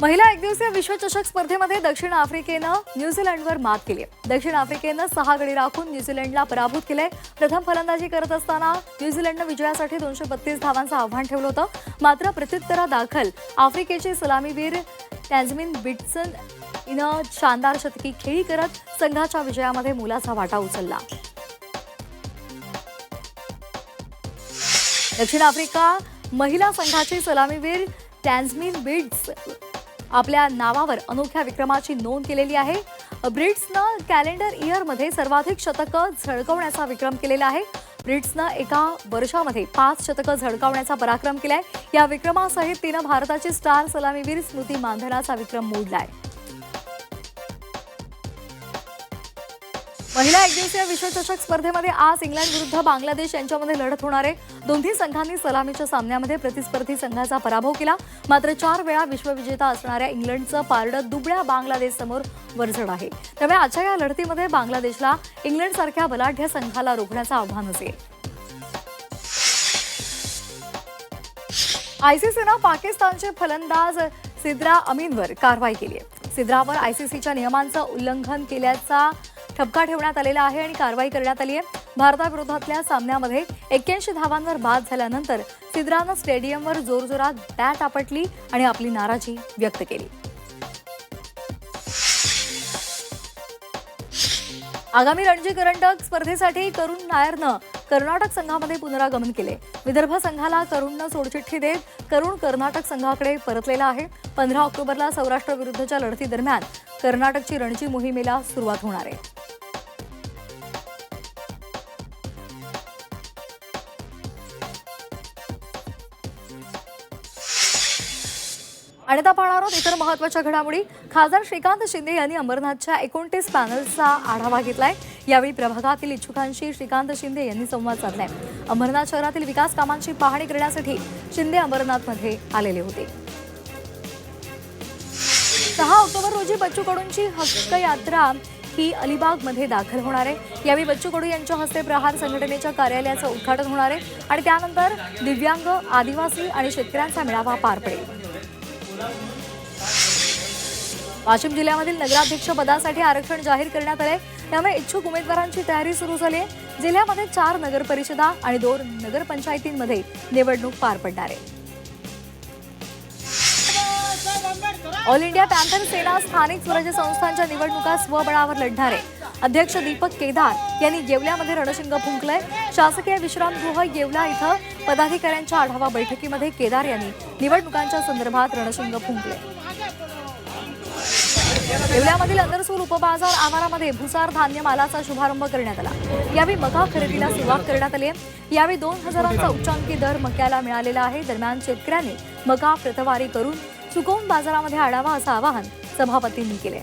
महिला एकदिवसीय विश्वचषक स्पर्धेमध्ये दक्षिण आफ्रिकेनं न्यूझीलंडवर मात केली दक्षिण आफ्रिकेनं सहा गडी राखून न्यूझीलंडला पराभूत केलंय. प्रथम फलंदाजी करत असताना न्यूझीलंडनं विजयासाठी दोनशे बत्तीस धावांचं आव्हान ठेवलं होतं. मात्र प्रत्युत्तरादाखल आफ्रिकेची सलामीवीर टॅझमिन बिटसन हिनं शानदार शतकी खेळी करत संघाच्या विजयामध्ये मुलाचा वाटा उचलला. दक्षिण आफ्रिका महिला संघाची सलामीवीर टॅन्झमिन बिड्स आपल्या नावावर अनोख्या विक्रमाची नोंद केलेली आहे. ब्रिट्सनं कॅलेंडर इयरमध्ये सर्वाधिक शतकं झळकवण्याचा विक्रम केलेला आहे. ब्रिट्सनं एका वर्षामध्ये पाच शतकं झळकावण्याचा पराक्रम केलाय. या विक्रमासहित तिनं भारताची स्टार सलामीवीर स्मृती मानधनाचा विक्रम मोडलाय. महिला एकदिवसीय विश्वचषक स्पर्धेमध्ये आज इंग्लंड विरुद्ध बांगलादेश यांच्यामध्ये लढत होणार आहे. दोन्ही संघांनी सलामीच्या सामन्यामध्ये प्रतिस्पर्धी संघाचा पराभव केला. मात्र चार वेळा विश्वविजेता असणाऱ्या इंग्लंडचं पारडं दुबळ्या बांगलादेश समोर आहे. त्यामुळे आजच्या या लढतीमध्ये बांगलादेशला इंग्लंडसारख्या बलाढ्य संघाला रोखण्याचं आव्हान असेल. आयसीसीनं पाकिस्तानचे फलंदाज सिद्रा अमीनवर कारवाई केली आहे. सिद्रावर आयसीसीच्या नियमांचं उल्लंघन केल्याचा ठपका ठेवण्यात आलेला आहे आणि कारवाई करण्यात आली आहे. भारताविरोधातल्या सामन्यामध्ये एक्क्याऐंशी धावांवर बाद झाल्यानंतर सिद्रानं स्टेडियमवर जोरजोरात बॅट आपटली आणि आपली नाराजी व्यक्त केली. आगामी रणजी करंडक स्पर्धेसाठी करुण नायरनं कर्नाटक संघामध्ये पुनरागमन केले. विदर्भ संघाला करुणनं सोडचिठ्ठी देत करुण कर्नाटक संघाकडे परतलेला आहे. पंधरा ऑक्टोबरला सौराष्ट्र विरुद्धच्या लढतीदरम्यान कर्नाटकची रणजी मोहिमेला सुरुवात होणार आहे. आणि आता पाहणार आहोत इतर महत्त्वाच्या घडामोडी. खासदार श्रीकांत शिंदे यांनी अमरनाथच्या एकोणतीस पॅनल्सचा आढावा घेतलाय. यावेळी प्रभागातील इच्छुकांशी श्रीकांत शिंदे यांनी संवाद साधलाय. अमरनाथ शहरातील विकास कामांची पाहणी करण्यासाठी शिंदे अमरनाथमध्ये आलेले होते. सहा ऑक्टोबर रोजी बच्चू कडूंची हक्क यात्रा ही अलिबागमध्ये दाखल होणार आहे. यावेळी बच्चू कडू यांच्या हस्ते प्रहार संघटनेच्या कार्यालयाचं उद्घाटन होणार आहे आणि त्यानंतर दिव्यांग आदिवासी आणि शेतकऱ्यांचा मेळावा पार पडेल. वाशिम जिल्ह्यामधील नगराध्यक्ष पदासाठी आरक्षण जाहीर करण्यात आले त्यामुळे इच्छुक उमेदवारांची तयारी सुरू झाली आहे जिल्ह्यामध्ये चार नगर परिषदा आणि दोन नगरपंचायतींमध्ये निवडणूक पार पडणार आहे. ऑल इंडिया पॅन्थर सेना स्थानिक स्वराज्य संस्थांच्या निवडणुका स्वबळावर लढणार आहे. अध्यक्ष दीपक केदार यांनी येवल्यामध्ये रणशिंग फुंकलंय. शासकीय विश्रामगृह येवला इथं पदाधिकाऱ्यांच्या आढावा बैठकीमध्ये केदार यांनी निवडणुकांच्या संदर्भात रणशिंग फुंकले. येवल्यामधील अंदरसूल उपबाजार आवारामध्ये भुसार धान्य मालाचा शुभारंभ करण्यात आला. यावेळी मका खरेदीला सुरुवात करण्यात आली आहे. यावेळी दोन हजारांचा उच्चांकी दर मक्याला मिळालेला आहे. दरम्यान शेतकऱ्यांनी मका प्रतवारी करून चुकवून बाजारामध्ये आणावा असं आवाहन सभापतींनी केले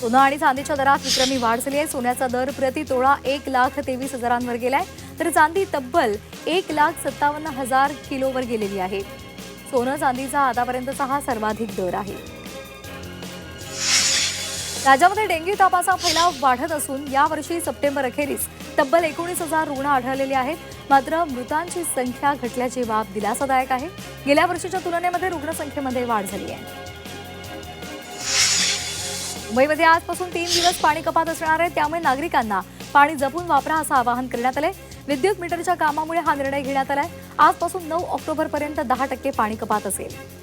सोनं आणि चांदीच्या दरात विक्रमी वाढ झाली आहे. सोन्याचा दर प्रति तोळा एक लाख तेवीस हजारांवर गेलाय. तर चांदी तब्बल एक लाख सत्तावन्न हजार किलोवर गेलेली आहे. सोनं चांदीचा आतापर्यंतचा हा सर्वाधिक दर आहे. राज्यामध्ये डेंग्यू तापाचा फैलाव वाढत असून यावर्षी सप्टेंबर अखेरीस तब्बल एकोणीस हजार रुग्ण आढळलेले आहेत. मात्र मृतांची संख्या घटल्याची बाब दिलासादायक आहे. गेल्या वर्षीच्या तुलनेमध्ये रुग्णसंख्येमध्ये वाढ झाली आहे. मुंबईमध्ये आजपासून तीन दिवस पाणी कपात असणार आहे त्यामुळे नागरिकांना पाणी जपून वापरा असं आवाहन करण्यात आलंय. विद्युत मीटरच्या कामामुळे हा निर्णय घेण्यात आलाय. आजपासून नऊ ऑक्टोबर पर्यंत दहा टक्के पाणी कपात असेल.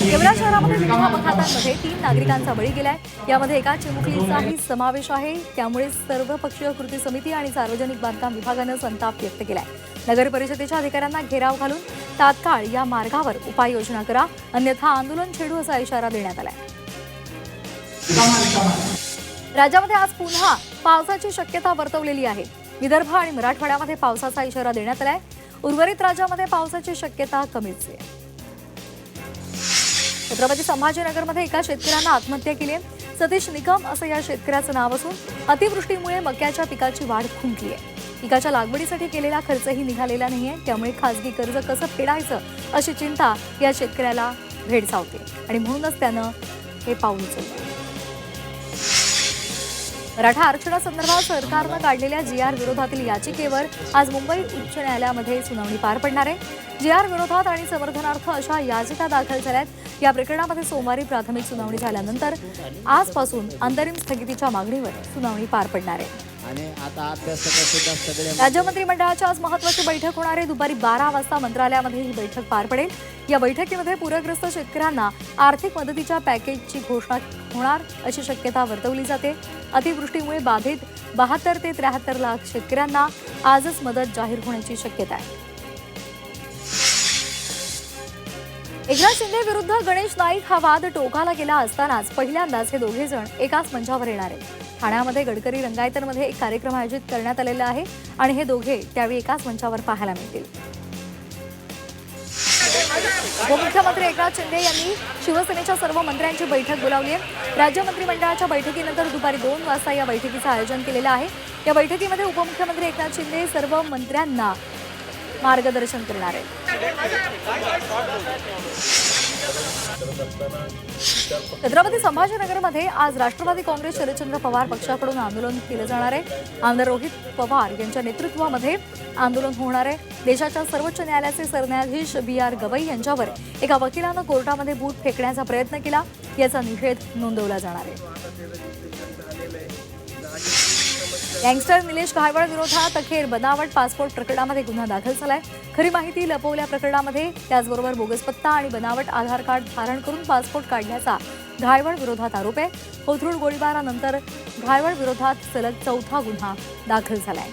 येवला शहरामध्ये विविध अपघातांमध्ये तीन नागरिकांचा बळी गेलाय. यामध्ये एका चिमुकलीचाही समावेश आहे. त्यामुळे सर्वपक्षीय कृती समिती आणि सार्वजनिक बांधकाम विभागानं संताप व्यक्त केलाय. नगर परिषदेच्या अधिकाऱ्यांना घेराव घालून तात्काळ या मार्गावर उपाययोजना करा. अन्यथा आंदोलन छेडू असा इशारा देण्यात आलाय. राज्यामध्ये आज पुन्हा पावसाची शक्यता वर्तवलेली आहे. विदर्भ आणि मराठवाड्यामध्ये पावसाचा इशारा देण्यात आलाय. उर्वरित राज्यामध्ये पावसाची शक्यता कमीच आहे. छत्रपती संभाजीनगरमध्ये एका शेतकऱ्यानं आत्महत्या केली आहे. सतीश निकम असं या शेतकऱ्याचं नाव असून अतिवृष्टीमुळे मक्याच्या पिकाची वाढ खुंटली आहे. पिकाच्या लागवडीसाठी केलेला खर्चही निघालेला नाही आहे त्यामुळे खासगी कर्ज कसं फेडायचं अशी चिंता या शेतकऱ्याला भेडसावते आणि म्हणूनच त्यानं हे पाऊल उचललं. मराठा आरक्षणासंदर्भात सरकारनं काढलेल्या जी आर विरोधातील याचिकेवर आज मुंबई उच्च न्यायालयामध्ये सुनावणी पार पडणार आहे. जी आर विरोधात आणि समर्थनार्थ अशा याचिका दाखल झाल्यात. या प्रकरणामध्ये सोमवारी प्राथमिक सुनावणी झाल्यानंतर आजपासून अंतरिम स्थगितीच्या मागणीवर सुनावणी पार पडणार आहे. राज्य मंत्रिमंडळाची आज महत्वाची बैठक होणार आहे. दुपारी बारा वाजता मंत्रालयामध्ये ही बैठक पार पडेल. या बैठकीमध्ये पूरग्रस्त शेतकऱ्यांना आर्थिक मदतीच्या पॅकेजची घोषणा होणार अशी शक्यता वर्तवली जाते. अतिवृष्टीमुळे बाधित बहात्तर ते त्र्याहत्तर लाख शेतकऱ्यांना आजच मदत जाहीर होण्याची शक्यता आहे. एकनाथ शिंदे विरुद्ध गणेश नाईक हा वाद टोकाला गेला असतानाच पहिल्यांदाच हे दोघे जण एकाच मंचावर येणार आहेत. ठाण्यामध्ये गडकरी रंगायतनमध्ये एक कार्यक्रम आयोजित करण्यात आलेला आहे आणि हे दोघे त्यावेळी एकाच मंचावर पाहायला मिळतील. उपमुख्यमंत्री एकनाथ शिंदे यांनी शिवसेनेच्या सर्व मंत्र्यांची बैठक बोलावली आहे. राज्य मंत्रिमंडळाच्या बैठकीनंतर दुपारी दोन वाजता या बैठकीचं आयोजन केलेलं आहे. या बैठकीमध्ये उपमुख्यमंत्री एकनाथ शिंदे सर्व मंत्र्यांना मार्गदर्शन करणार आहेत. छत्रपती संभाजीनगरमध्ये आज राष्ट्रवादी काँग्रेस शरदचंद्र पवार पक्षाकडून आंदोलन केलं जाणार आहे. आमदार रोहित पवार यांच्या नेतृत्वामध्ये आंदोलन होणार आहे. देशाच्या सर्वोच्च न्यायालयाचे सरन्यायाधीश बी आर गवई यांच्यावर एका वकिलानं कोर्टामध्ये बूट फेकण्याचा प्रयत्न केला. याचा निषेध नोंदवला जाणार आहे. गँगस्टर निलेश घायवळ विरोधात अखेर बनावट पासपोर्ट प्रकरणामध्ये गुन्हा दाखल झालाय. खरी माहिती लपवल्या प्रकरणामध्ये त्याचबरोबर बोगस पत्ता आणि बनावट आधार कार्ड धारण करून पासपोर्ट काढण्याचा घायवळ विरोधात आरोप आहे. कोथरूड गोळीबारानंतर घायवळ विरोधात सलग चौथा गुन्हा दाखल झालाय.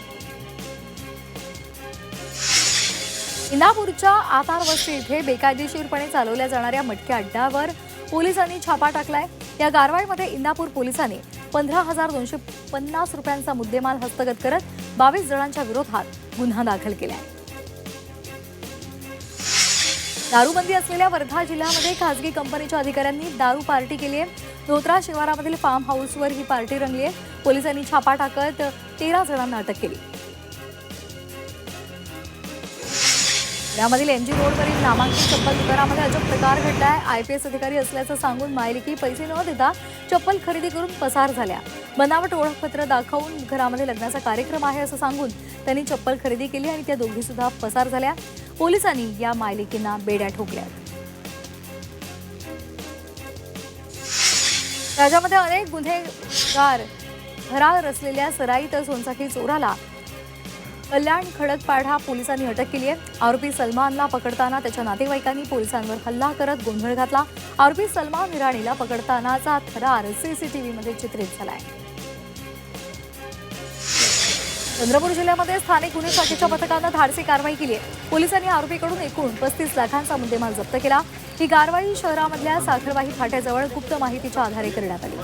इंदापूरच्या आतारवस्ती इथे बेकायदेशीरपणे चालवल्या जाणाऱ्या मटक्या अड्ड्यावर पोलिसांनी छापा टाकलाय. या कारवाईमध्ये इंदापूर पोलिसांनी पंधरा हजार दोनशे पन्नास रुपयांचा मुद्देमाल हस्तगत करत बावीस जणांच्या विरोधात गुन्हा दाखल केला आहे दारूबंदी असलेल्या वर्धा जिल्ह्यामध्ये खासगी कंपनीच्या अधिकाऱ्यांनी दारू पार्टी केली आहे. धोत्रा शिवारामधील फार्म हाऊसवर ही पार्टी रंगली आहे. पोलिसांनी छापा टाकत तेरा जणांना अटक केली. यामधील एमजी रोडवरील नामांकित चप्पल दुकानामध्ये अजब प्रकार घडलाय एस अधिकारी असल्याचं सांगून मायलिकी पैसे न देता चप्पल खरेदी करून पसार झाल्या. बनावट ओळखपत्र दाखवून घरामध्ये लग्नाचा कार्यक्रम आहे असं सांगून त्यांनी चप्पल खरेदी केली आणि त्या दोघी सुद्धा पसार झाल्या. पोलिसांनी या मायलिकींना बेड्या ठोकल्या. राज्यामध्ये अनेक गुन्हेगार फरार सराई सराईत सोनसाखी चोराला कल्याण खडकपाडा पोलिसांनी अटक केली आहे. आरोपी सलमानला पकडताना त्याच्या नातेवाईकांनी पोलिसांवर हल्ला करत गोंधळ घातला. आरोपी सलमान इराणीला पकडतानाचा थरार सीसीटीव्हीमध्ये चित्रित झालाय. चंद्रपूर जिल्ह्यामध्ये स्थानिक गुन्हे शाखेच्या पथकानं धाडसी कारवाई केली आहे. पोलिसांनी आरोपीकडून एकूण पस्तीस लाखांचा मुद्देमाल जप्त केला. ही कारवाई शहरामधल्या साखरवाही फाट्याजवळ गुप्त माहितीच्या आधारे करण्यात आली.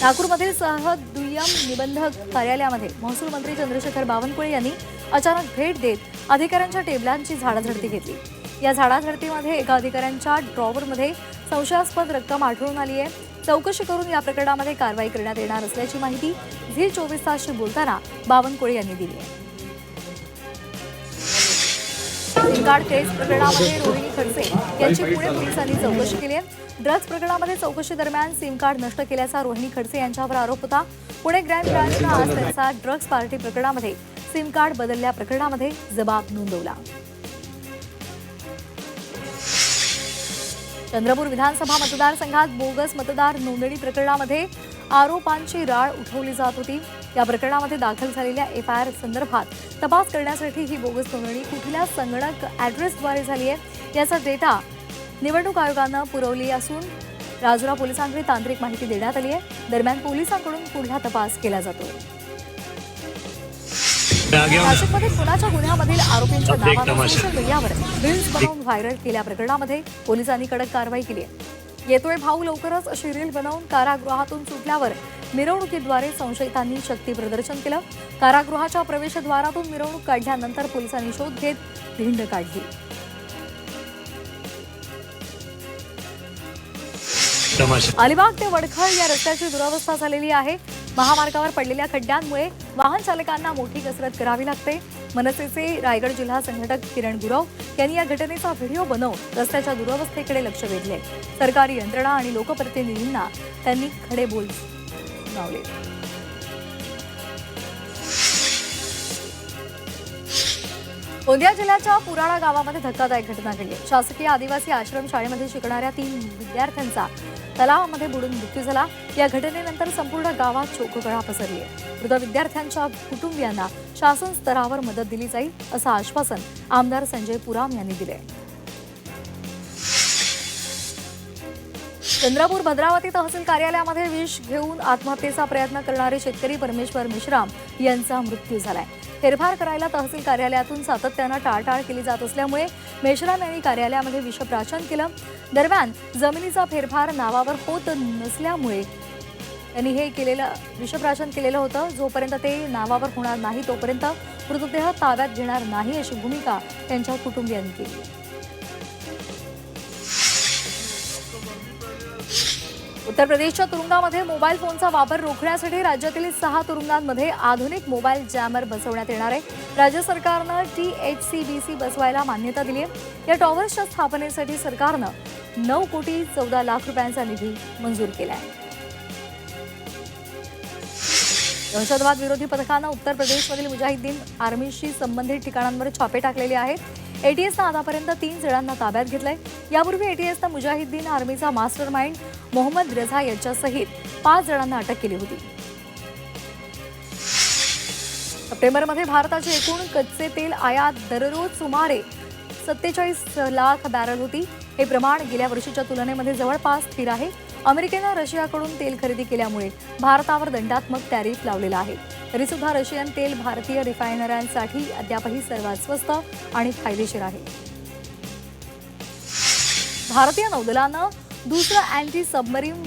नागपूरमधील सह दुय्यम निबंधक कार्यालयामध्ये महसूल मंत्री चंद्रशेखर बावनकुळे यांनी अचानक भेट देत अधिकाऱ्यांच्या टेबलांची झाडाझडती घेतली. या झाडाझडतीमध्ये एका अधिकाऱ्यांच्या ड्रॉवरमध्ये संशयास्पद रक्कम आढळून आली आहे. चौकशी करून या प्रकरणामध्ये कारवाई करण्यात येणार असल्याची माहिती झी चोवीस तासशी बोलताना बावनकुळे यांनी दिली आहे. सिम केस प्रकरणामध्ये रोहिणी खडसे यांची पुणे पोलिसांनी चौकशी केली आहे. ड्रग्ज प्रकरणामध्ये चौकशी दरम्यान सिम कार्ड नष्ट केल्याचा रोहिणी खडसे यांच्यावर आरोप होता. पुणे क्राईम ब्रांचनं आज त्यांचा ड्रग्ज पार्टी प्रकरणामध्ये सिम कार्ड बदलल्या प्रकरणामध्ये जबाब नोंदवला. चंद्रपूर विधानसभा मतदारसंघात बोगस मतदार नोंदणी प्रकरणामध्ये आरोपांची राळ उठवली जात होती. या प्रकरणामध्ये दाखल झालेल्या एफ आय आर संदर्भात तपास करण्यासाठी ही बोगस नोंदणी कुठल्या संगणक ॲड्रेसद्वारे झाली आहे? याचा डेटा निवडणूक आयोगानं पुरवली असून राजुरा पोलिसांकडे तांत्रिक माहिती देण्यात आली आहे. दरम्यान पोलिसांकडून पुढला तपास केला जातो. नाशिकमध्ये खुनाच्या गुन्ह्यामधील आरोपींच्या नावानं सोशल मीडियावर रील्स बनवून व्हायरल केल्या. प्रकरणामध्ये पोलिसांनी कडक कारवाई केली आहे. येतोय भाऊ लवकरच अशी रील बनवून कारागृहातून सुटल्यावर मिरवणुकीद्वारे संशयितांनी शक्ती प्रदर्शन केलं. कारागृहाच्या प्रवेशद्वारातून मिरवणूक काढल्यानंतर पोलिसांनी शोध घेत धिंड काढली. अलिबाग ते वडखळ या रस्त्याची दुरावस्था झालेली आहे. महामार्गावर पडलेल्या खड्ड्यांमुळे वाहन चालकांना मोठी कसरत करावी लागते. मनसेचे रायगड जिल्हा संघटक किरण गुरव यांनी या घटनेचा व्हिडिओ बनवून रस्त्याच्या दुरवस्थेकडे लक्ष वेधले. सरकारी यंत्रणा आणि लोकप्रतिनिधींना त्यांनी खडे बोल सुनावले गोंदिया जिल्ह्याच्या पुराणा गावामध्ये धक्कादायक घटना घडली. शासकीय आदिवासी आश्रम शाळेमध्ये शिकणाऱ्या तीन विद्यार्थ्यांचा तलावामध्ये बुडून मृत्यू झाला. या घटनेनंतर संपूर्ण गावात शोककळा पसरली आहे. मृत विद्यार्थ्यांच्या कुटुंबियांना शासन स्तरावर मदत दिली जाईल असं आश्वासन आमदार संजय पुराम यांनी दिले. चंद्रपूर भद्रावती तहसील कार्यालयामध्ये विष घेऊन आत्महत्येचा प्रयत्न करणारे शेतकरी परमेश्वर मेश्राम यांचा मृत्यू झालाय. फेरफार करायला तहसील कार्यालयातून सातत्यानं टाळटाळ केली जात असल्यामुळे मेश्राम यांनी कार्यालयामध्ये विषप्राशन केलं. दरम्यान जमिनीचा फेरफार नावावर होत नसल्यामुळे त्यांनी हे केलेलं विषप्राशन केलेलं होतं. जोपर्यंत ते नावावर होणार नाही तोपर्यंत मृतदेह ताब्यात घेणार नाही अशी भूमिका त्यांच्या कुटुंबियांनी केली. उत्तर प्रदेशच्या तुरुंगामध्ये मोबाईल फोनचा वापर रोखण्यासाठी राज्यातील सहा तुरुंगांमध्ये आधुनिक मोबाईल जॅमर बसवण्यात येणार आहे. राज्य सरकारनं T H C B C बसवायला मान्यता दिली आहे. या टॉवर्सच्या स्थापनेसाठी सरकारनं नऊ कोटी चौदा लाख रुपयांचा निधी मंजूर केला आहे. दहशतवाद विरोधी पथकानं उत्तर प्रदेशमधील मुजाहिद्दीन आर्मीशी संबंधित ठिकाणांवर छापे टाकलेले आहेत. एटीएसनं आतापर्यंत तीन जणांना ताब्यात घेतलंय. यापूर्वी एटीएसनं मुजाहिद्दीन आर्मीचा मास्टर माइंड मोहम्मद रझा यांच्यासहित पाच जणांना अटक केली होती. सप्टेंबरमध्ये भारताची एकूण कच्चे तेल आयात दररोज सुमारे सत्तेचाळीस लाख बॅरल होती. हे प्रमाण गेल्या वर्षीच्या तुलनेमध्ये जवळपास स्थिर आहे. अमेरिकेनं रशियाकडून तेल खरेदी केल्यामुळे भारतावर दंडात्मक टॅरिफ लावलेला आहे. तरीसुद्धा रशियन तेल भारतीय रिफायनऱ्यांसाठी अद्यापही सर्वात स्वस्त आणि फायदेशीर आहे. भारतीय नौदलानं दुसरं anti submarine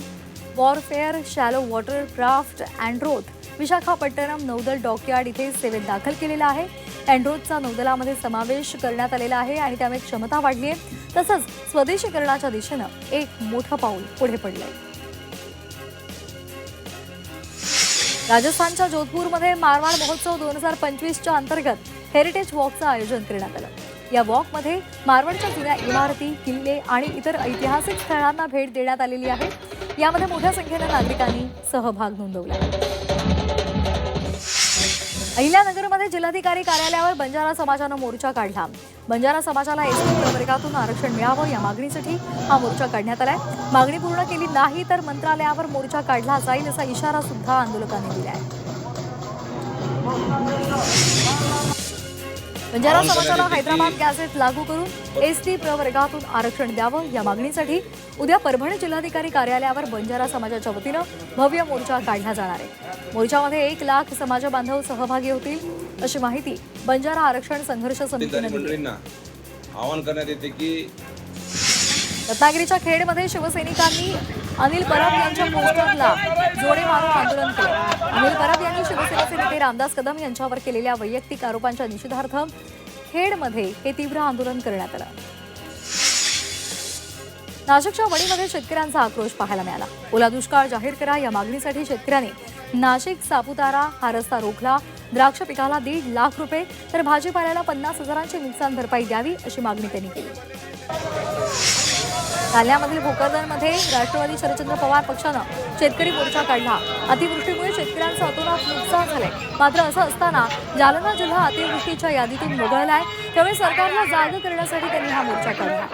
warfare shallow water craft Androth Visakhapatnam नौदल डॉकयार्ड इथे सेवेत दाखल केलेला आहे. अँड्रोथचा नौदलामध्ये समावेश करण्यात आलेला आहे आणि त्यामुळे क्षमता वाढली आहे. तसंच स्वदेशीकरणाच्या दिशेनं एक मोठं पाऊल पुढे पडलं आहे राजस्थानच्या जोधपूरमध्ये मारवाड महोत्सव दोन हजार पंचवीसच्या अंतर्गत हेरिटेज वॉकचं आयोजन करण्यात आलं. या वॉकमध्ये मारवाडच्या जुन्या इमारती किल्ले आणि इतर ऐतिहासिक स्थळांना भेट देण्यात आलेली आहे. यामध्ये मोठ्या संख्येनं नागरिकांनी सहभाग नोंदवला. अहिल्यानगरमध्ये जिल्हाधिकारी कार्यालयावर बंजारा समाजानं मोर्चा काढला. बंजारा समाजाला एसटी प्रवर्गातून आरक्षण मिळावं या मागणीसाठी हा मोर्चा काढण्यात आलाय. मागणी पूर्ण केली नाही तर मंत्रालयावर मोर्चा काढला जाईल असा इशारा सुद्धा आंदोलकांनी दिलाय. बंजारा समाजाला हैदराबाद गॅझेट लागू करून एसटी प्रवर्गातून आरक्षण द्यावं या मागणीसाठी उद्या परभणी जिल्हाधिकारी कार्यालयावर बंजारा समाजाच्या वतीनं भव्य मोर्चा काढला जाणार आहे. मोर्चामध्ये एक लाख समाज बांधव सहभागी होतील. अशी माहिती बंजारा आरक्षण संघर्ष समितीनं दिली. आवाहन करण्यात येते की रत्नागिरीच्या खेडमध्ये शिवसैनिकांनी अनिल परब यांच्या पोस्टरला जोडे मारून आंदोलन केलं. अनिल परब यांनी शिवसेनेचे नेते रामदास कदम यांच्यावर केलेल्या वैयक्तिक आरोपांच्या निषेधार्थ खेडमध्ये हे तीव्र आंदोलन करण्यात आलं. नाशिकच्या वणीमध्ये शेतकऱ्यांचा आक्रोश पाहायला मिळाला. ओला दुष्काळ जाहीर करा या मागणीसाठी शेतकऱ्यांनी नाशिक सापुतारा हा रस्ता रोखला द्राक्ष पिकाला दीड लाख रुपये तर भाजीपाल्याला पन्नास हजारांची नुकसान भरपाई द्यावी अशी मागणी त्यांनी केली. जालन्यामधील भोकरदनमध्ये राष्ट्रवादी शरदचंद्र पवार पक्षानं शेतकरी मोर्चा काढला. अतिवृष्टीमुळे शेतकऱ्यांचं अतोनात नुकसान झालंय. मात्र असं असताना जालना जिल्हा अतिवृष्टीच्या यादीतून वगळलाय. त्यामुळे सरकारला जाग करण्यासाठी त्यांनी हा मोर्चा काढला.